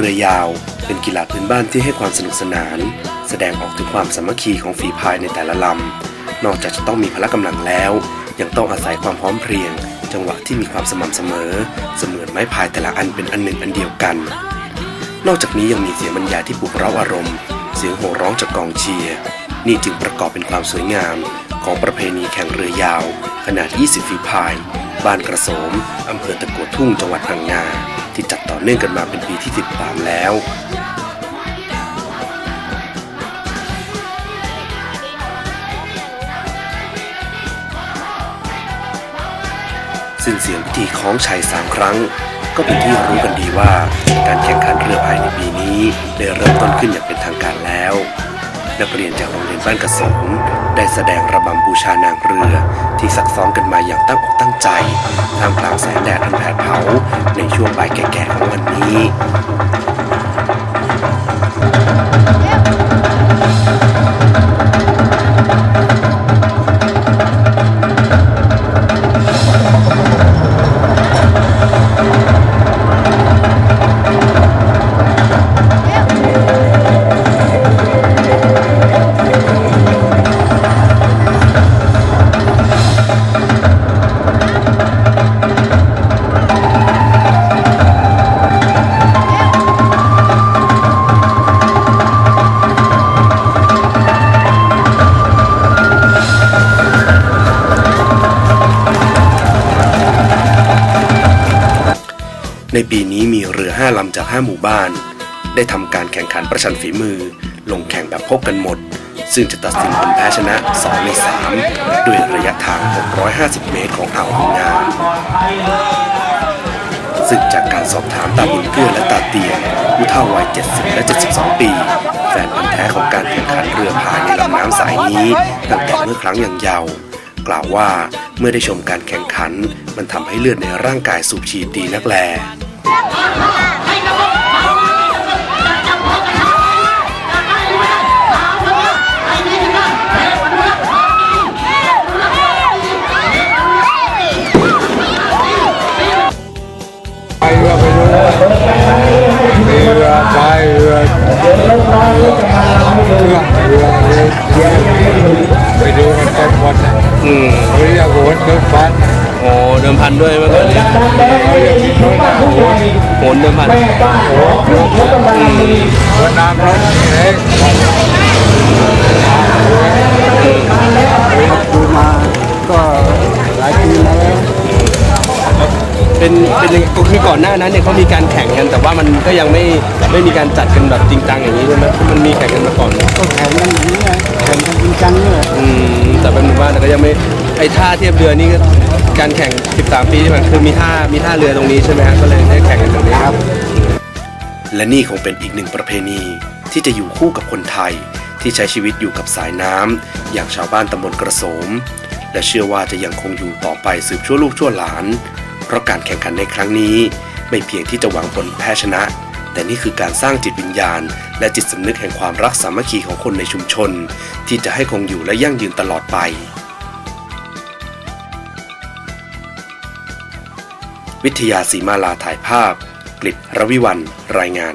เรือยาว เป็นกีฬาพื้นบ้านที่ให้ความสนุกสนาน แสดงออกถึงความสามัคคีของฝีพายในแต่ละลำ นอกจากจะต้องมีพละกำลังแล้ว ยังต้องอาศัยความพร้อมเพรียง จังหวะที่มีความสม่ำเสมอ เสมือนไม้พายแต่ละอันเป็นอันหนึ่งอันเดียวกัน นอกจากนี้ยังมีเสียงบรรยายที่ปลุกเร้าอารมณ์ เสียงโห่ร้องจากกองเชียร์ นี่จึงประกอบเป็นความสวยงาม ของประเพณีแข่งเรือยาว ขนาด 20 ฝีพาย บ้านกระโสมอำเภอตะกัวทุ่งจังหวัดพังงา ที่จัดต่อเนื่องกันมาเป็นปีที่ 13 แล้วสิ้นเสียงพิธีคล้องชัยสามครั้ง ก็เป็นที่รู้กันดีว่า การแข่งขันเรือพายในปีนี้ได้เริ่มต้นขึ้นอย่างเป็นทางการแล้ว นักเรียนจากโรงเรียนบ้านกระสมได้แสดงระบำบูชานางเรือ ที่ซักซ้อมกันมาอย่างตั้งอกตั้งใจท่ามกลางแสงแดดอันแผดเผาในช่วงบ่ายแก่ๆของวันนี้ ในปีนี้มีเรือห้าลำจากห้าหมู่บ้าน ได้ทำการแข่งขันประชันฝีมือ ลงแข่งแบบพบกันหมด ซึ่งจะตัดสินผลแพ้ชนะ 2 ใน 3 ด้วยระยะทาง 650 เมตรของอ่าวพังงาซึ่งจากการสอบถามตาบุญเกื้อและตาเตียงผู้เฒ่าวัย 70 และ 72 ปี แฟนพันธ์แท้ของการแข่งขันเรือพายในลำน้ำสายนี้ตั้งแต่เมื่อครั้งอยังเยาว์กล่าวว่าเมื่อได้ชมการแข่งขัน มันทำให้เลือดในร่างกายสูบฉีดดีนักแล ไปเรือไปดูมีเรือพายเรือเครื่องเรือเรือไปดูกันเต็มหมดนะอืมเรือโหนเครื่องฟันโอ้เดิมพันด้วยเมื่อก่อนนี้เขาเรียกที่โน้นนะโหนโหนเดิมพันโหนโหนหัวน้ำร้อนนี่เองดูมา ก็หลายปีมาแล้วเป็นเป็นยังก็คือก่อนหน้านั้นเนี่ยเขามีการแข่งกัน แต่ว่ามันก็ยังไม่ไม่มีการจัดกันแบบจริงจังอย่างนี้ใช่ไหมมันมีแข่งกันมาก่อนก็แข่งกันอย่างนี้ไงแข่งกันจริงจังเนี่ยอืมแต่เป็นหมู่บ้านแต่ก็ยังไม่ไอ้ท่าเทียบเรือนี่ก็ การแข่ง 13 ปีที่ผ่านคือมีท่ามีท่าเรือตรงนี้ใช่ไหมฮะก็เลยได้แข่งกันตรงนี้ครับ และนี่คงเป็นอีกหนึ่งประเพณีที่จะอยู่คู่กับคนไทยที่ใช้ชีวิตอยู่กับสายน้ำอย่างชาวบ้านตำบลกระโสม และเชื่อว่าจะยังคงอยู่ต่อไปสืบชั่วลูกชั่วหลาน เพราะการแข่งขันในครั้งนี้ ไม่เพียงที่จะหวังผลแพ้ชนะ แต่นี่คือการสร้างจิตวิญญาณ และจิตสำนึกแห่งความรักสามัคคีของคนในชุมชน ที่จะให้คงอยู่และยั่งยืนตลอดไป วิทยาสีมาลาถ่ายภาพกลิตรวิวันรายงาน